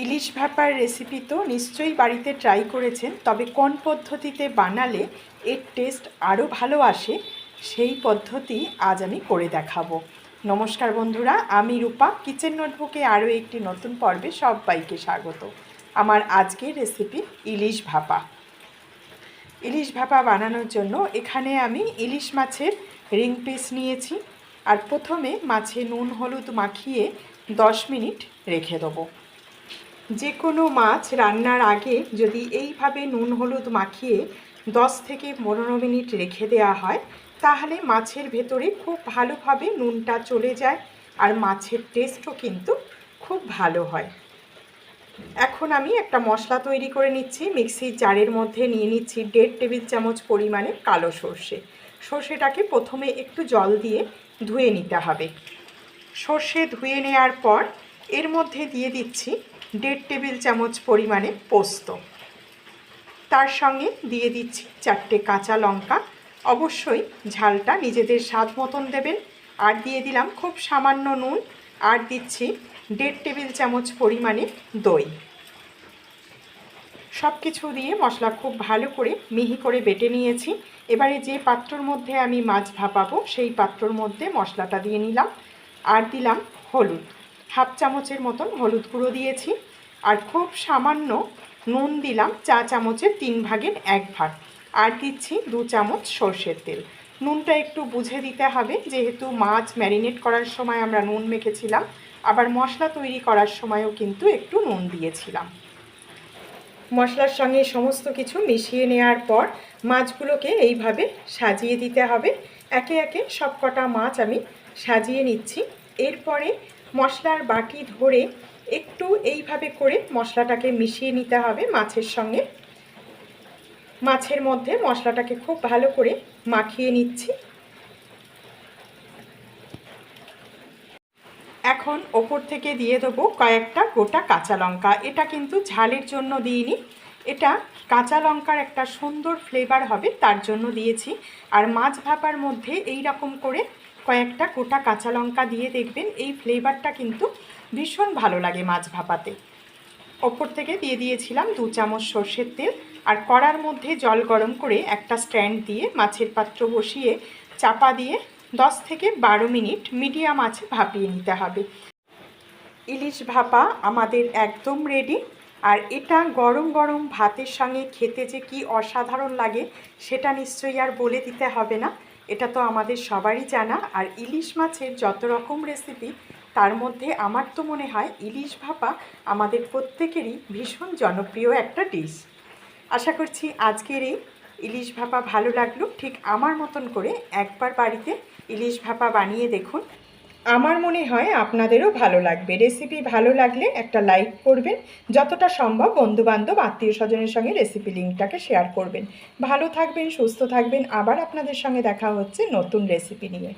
ইলিশ ভাপার recipe তো নিশ্চয়ই বাড়িতে ট্রাই করেছেন, তবে কোন পদ্ধতিতে বানালে এর টেস্ট আরও ভালো আসে সেই পদ্ধতি আজ আমি করে দেখাবো। নমস্কার বন্ধুরা, আমি রূপা, কিচেন নোটবুকে আরও একটি নতুন পর্বে সবাইকে স্বাগত। আমার আজকের রেসিপি ইলিশ ভাপা। ইলিশ ভাপা বানানোর জন্য এখানে আমি ইলিশ মাছের রিং পিস নিয়েছি, আর প্রথমে মাছে নুন, হলুদ মাখিয়ে দশ মিনিট রেখে দেবো। যে কোনো মাছ রান্নার আগে যদি এইভাবে নুন, হলুদ মাখিয়ে দশ থেকে পনেরো মিনিট রেখে দেওয়া হয়, তাহলে মাছের ভেতরে খুব ভালোভাবে নুনটা চলে যায় আর মাছের টেস্টও কিন্তু খুব ভালো হয়। এখন আমি একটা মশলা তৈরি করে নিচ্ছি মিক্সির জারের মধ্যে নিয়ে নিচ্ছি দেড় টেবিল চামচ পরিমাণে কালো সর্ষে। সর্ষেটাকে প্রথমে একটু জল দিয়ে ধুয়ে নিতে হবে। সর্ষে ধুয়ে নেওয়ার পর এর মধ্যে দিয়ে দিচ্ছি দেড় টেবিল চামচ পরিমাণে পোস্ত। তার সঙ্গে দিয়ে দিচ্ছি চারটে কাঁচা লঙ্কা। অবশ্যই ঝালটা নিজেদের স্বাদ মতন দেবেন। আর দিয়ে দিলাম খুব সামান্য নুন। আর দিচ্ছি দেড় টেবিল চামচ পরিমাণে দই। সব কিছু দিয়ে মশলা খুব ভালো করে মিহি করে বেটে নিয়েছি। এবারে যে পাত্রর মধ্যে আমি মাছ ভাপাবো, সেই পাত্রর মধ্যে মশলাটা দিয়ে নিলাম। আর দিলাম হলুদ। হাফ চামচের মতন হলুদ গুঁড়ো দিয়েছি আর খুব সামান্য নুন দিলাম চা চামচের তিন ভাগের এক ভাগ। আর দিচ্ছি দু চামচ সর্ষের তেল। নুনটা একটু বুঝে দিতে হবে, যেহেতু মাছ ম্যারিনেট করার সময় আমরা নুন মেখেছিলাম, আবার মশলা তৈরি করার সময়ও কিন্তু একটু নুন দিয়েছিলাম। মশলার সঙ্গে সমস্ত কিছু মিশিয়ে নেওয়ার পর মাছগুলোকে এইভাবে সাজিয়ে দিতে হবে। একে একে সব কটা মাছ আমি সাজিয়ে নিচ্ছি। এরপরে মশলার বাটি ধরে একটু এইভাবে করে মশলাটাকে মিশিয়ে নিতে হবে মাছের সঙ্গে। মাছের মধ্যে মশলাটাকে খুব ভালো করে মাখিয়ে নিচ্ছি। এখন ওপর থেকে দিয়ে দেবো কয়েকটা গোটা কাঁচা লঙ্কা। এটা কিন্তু ঝালের জন্য দিইনি। এটা কাঁচা লঙ্কার একটা সুন্দর ফ্লেভার হবে, তার জন্য দিয়েছি। আর মাছ ভাপার মধ্যে এই রকম করে কয়েকটা গোটা কাঁচা লঙ্কা দিয়ে দেখবেন এই ফ্লেভারটা কিন্তু ভীষণ ভালো লাগে মাছ ভাপাতে। ওপর থেকে দিয়ে দিয়েছিলাম দু চামচ সর্ষের তেল আর কড়ার মধ্যে জল গরম করে একটা স্ট্যান্ড দিয়ে মাছের পাত্র বসিয়ে চাপা দিয়ে দশ থেকে বারো মিনিট মিডিয়াম আছে ভাপিয়ে নিতে হবে। ইলিশ ভাপা আমাদের একদম রেডি আর এটা গরম গরম ভাতের সঙ্গে খেতে যে কি অসাধারণ লাগে, সেটা নিশ্চয়ই আর বলে দিতে হবে না। এটা তো আমাদের সবারই জানা। আর ইলিশ মাছের যত রকম রেসিপি তার মধ্যে আমার তো মনে হয় ইলিশ ভাপা আমাদের প্রত্যেকেরই ভীষণ জনপ্রিয় একটা ডিশ আশা করছি আজকের এই ইলিশ ভাপা ভালো লাগল। ঠিক আমার মতন করে একবার বাড়িতে ইলিশ ভাপা বানিয়ে দেখুন। আমার মনে হয় আপনাদেরও ভালো লাগবে। রেসিপি ভালো লাগলে একটা লাইক করবেন। যতটা সম্ভব বন্ধুবান্ধব আত্মীয় স্বজনের সঙ্গে রেসিপি লিঙ্কটাকে শেয়ার করবেন। ভালো থাকবেন, সুস্থ থাকবেন। আবার আপনাদের সঙ্গে দেখা হচ্ছে নতুন রেসিপি নিয়ে।